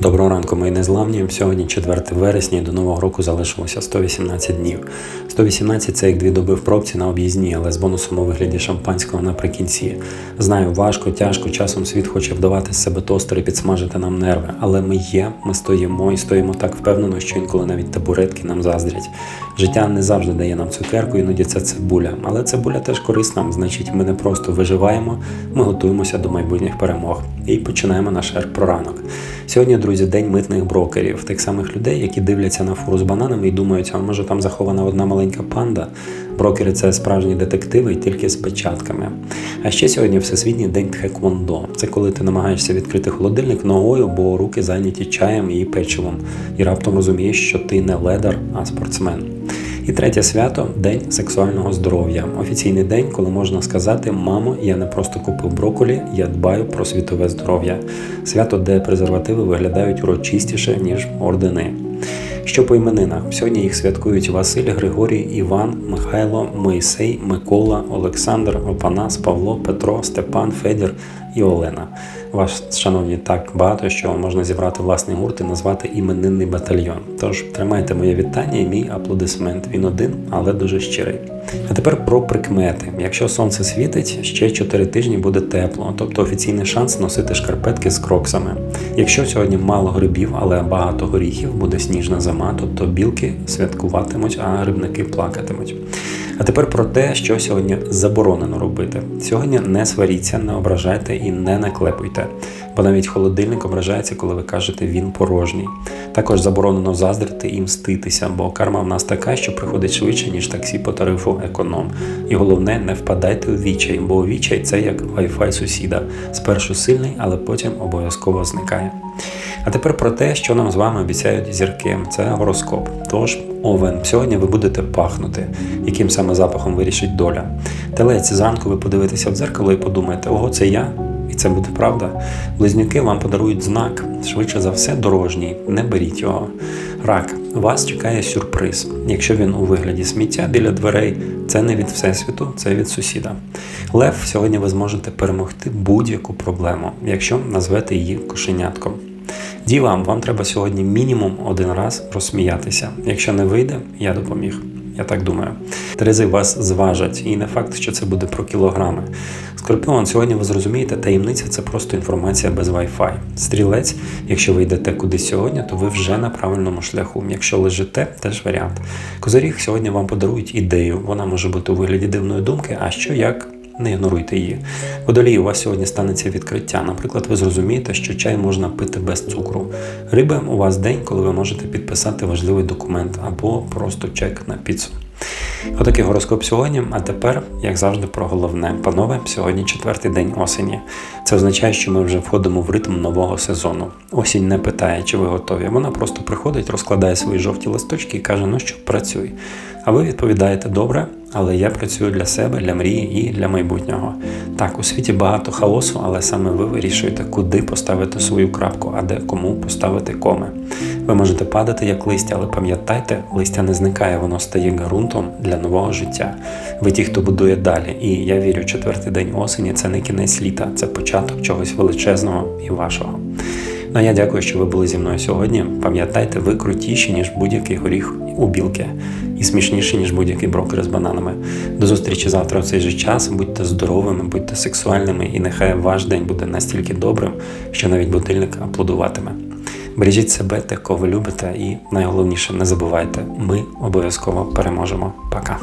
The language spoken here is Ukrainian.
Доброго ранку, мої незламні. Сьогодні 4 вересня і до нового року залишилося 118 днів. 118 – це як дві доби в пробці на об'їзні, але з бонусом у вигляді шампанського наприкінці. Знаю, важко, тяжко, часом світ хоче вдавати з себе тостер і підсмажити нам нерви. Але ми є, ми стоїмо і стоїмо так впевнено, що інколи навіть табуретки нам заздрять. Життя не завжди дає нам цукерку, іноді це цибуля. Але цибуля теж корисна, значить, ми не просто виживаємо, ми готуємося до майбутніх перемог. І починаємо наш ер про ранок. Сьогодні, друзі, день митних брокерів, тих самих людей, які дивляться на фуру з бананами і думають, а може там захована одна маленька панда. Брокери це справжні детективи тільки з печатками. А ще сьогодні Всесвітній день Тхеквондо. Це коли ти намагаєшся відкрити холодильник ногою, бо руки зайняті чаєм і печивом, і раптом розумієш, що ти не ледар, а спортсмен. І третє свято день сексуального здоров'я. Офіційний день, коли можна сказати, мамо, я не просто купив броколі, я дбаю про світове здоров'я. Свято, де презервативи виглядають урочистіше, ніж ордени. Що по іменинах? Сьогодні їх святкують Василь, Григорій, Іван, Михайло, Моїсей, Микола, Олександр, Опанас, Павло, Петро, Степан, Федір і Олена. Вас, шановні, так багато, що можна зібрати власний гурт і назвати іменинний батальйон. Тож тримайте моє вітання і мій аплодисмент. Він один, але дуже щирий. А тепер про прикмети. Якщо сонце світить, ще 4 тижні буде тепло, тобто офіційний шанс носити шкарпетки з кроксами. Якщо сьогодні мало грибів, але багато горіхів, буде сніжна зима, тобто білки святкуватимуть, а грибники плакатимуть. А тепер про те, що сьогодні заборонено робити. Сьогодні не сваріться, не ображайте і не наклепуйте, бо навіть холодильник ображається, коли ви кажете він порожній. Також заборонено заздрити і мститися, бо карма в нас така, що приходить швидше, ніж таксі по тарифу економ. І головне, не впадайте у відчай, бо у відчай це як Wi-Fi сусіда. Спершу сильний, але потім обов'язково зникає. А тепер про те, що нам з вами обіцяють зірки. Це гороскоп. Тож, овен, сьогодні ви будете пахнути, яким саме запахом вирішить доля. Телець, зранку ви подивитеся в дзеркало і подумаєте, ого, це я. І це буде правда. Близнюки вам подарують знак, швидше за все, дорожній. Не беріть його. Рак, вас чекає сюрприз. Якщо він у вигляді сміття біля дверей, це не від всесвіту, це від сусіда. Лев, сьогодні ви зможете перемогти будь-яку проблему, якщо назвете її кошенятком. Дівам, вам треба сьогодні мінімум один раз розсміятися. Якщо не вийде, я допоміг. Я так думаю. Терези вас зважать, і не факт, що це буде про кілограми. Скорпіон, сьогодні ви зрозумієте, таємниця це просто інформація без Wi-Fi. Стрілець, якщо ви йдете кудись сьогодні, то ви вже на правильному шляху. Якщо лежите, теж варіант. Козиріг сьогодні вам подарують ідею. Вона може бути у вигляді дивної думки, а що як. Не ігноруйте її. Водолій, у вас сьогодні станеться відкриття. Наприклад, ви зрозумієте, що чай можна пити без цукру. Риби, у вас день, коли ви можете підписати важливий документ або просто чек на піцу. Отакий гороскоп сьогодні. А тепер, як завжди, про головне. Панове, сьогодні четвертий день осені. Це означає, що ми вже входимо в ритм нового сезону. Осінь не питає, чи ви готові. Вона просто приходить, розкладає свої жовті листочки і каже: ну що, працюй. А ви відповідаєте добре, але я працюю для себе, для мрії і для майбутнього. Так, у світі багато хаосу, але саме ви вирішуєте, куди поставити свою крапку, а де кому поставити коми. Ви можете падати як листя, але пам'ятайте, листя не зникає, воно стає ґрунтом для нового життя. Ви ті, хто будує далі. І я вірю, четвертий день осені це не кінець літа, це початок чогось величезного і вашого. Ну а я дякую, що ви були зі мною сьогодні. Пам'ятайте, ви крутіші, ніж будь-який горіх у білки, і смішніші, ніж будь-який брокер з бананами. До зустрічі завтра в цей же час. Будьте здоровими, будьте сексуальними, і нехай ваш день буде настільки добрим, що навіть будильник аплодуватиме. Бережіть себе, те, кого ви любите, і найголовніше не забувайте, ми обов'язково переможемо. Пока.